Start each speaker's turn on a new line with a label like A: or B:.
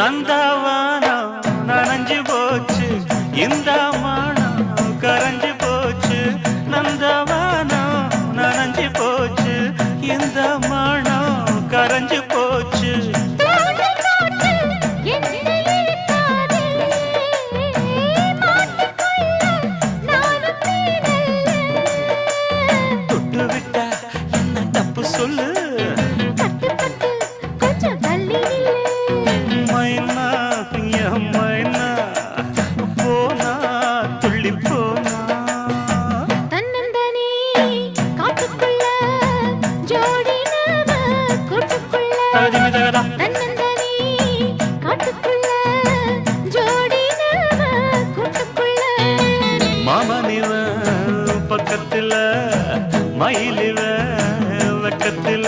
A: நந்தவானம் நனைஞ்சு போச்சு. இந்த மானம் கரைஞ்சு போச்சு. நந்தவானம் நனைஞ்சு போச்சு. இந்த மானம் கரைஞ்சு போச்சு. தொட்டு விட்டா என்ன தப்பு சொல்லு.
B: நாம கூட்டுக்குள்ள
A: மாமனிவ பக்கத்துல மயிலிவ வெக்கத்துல.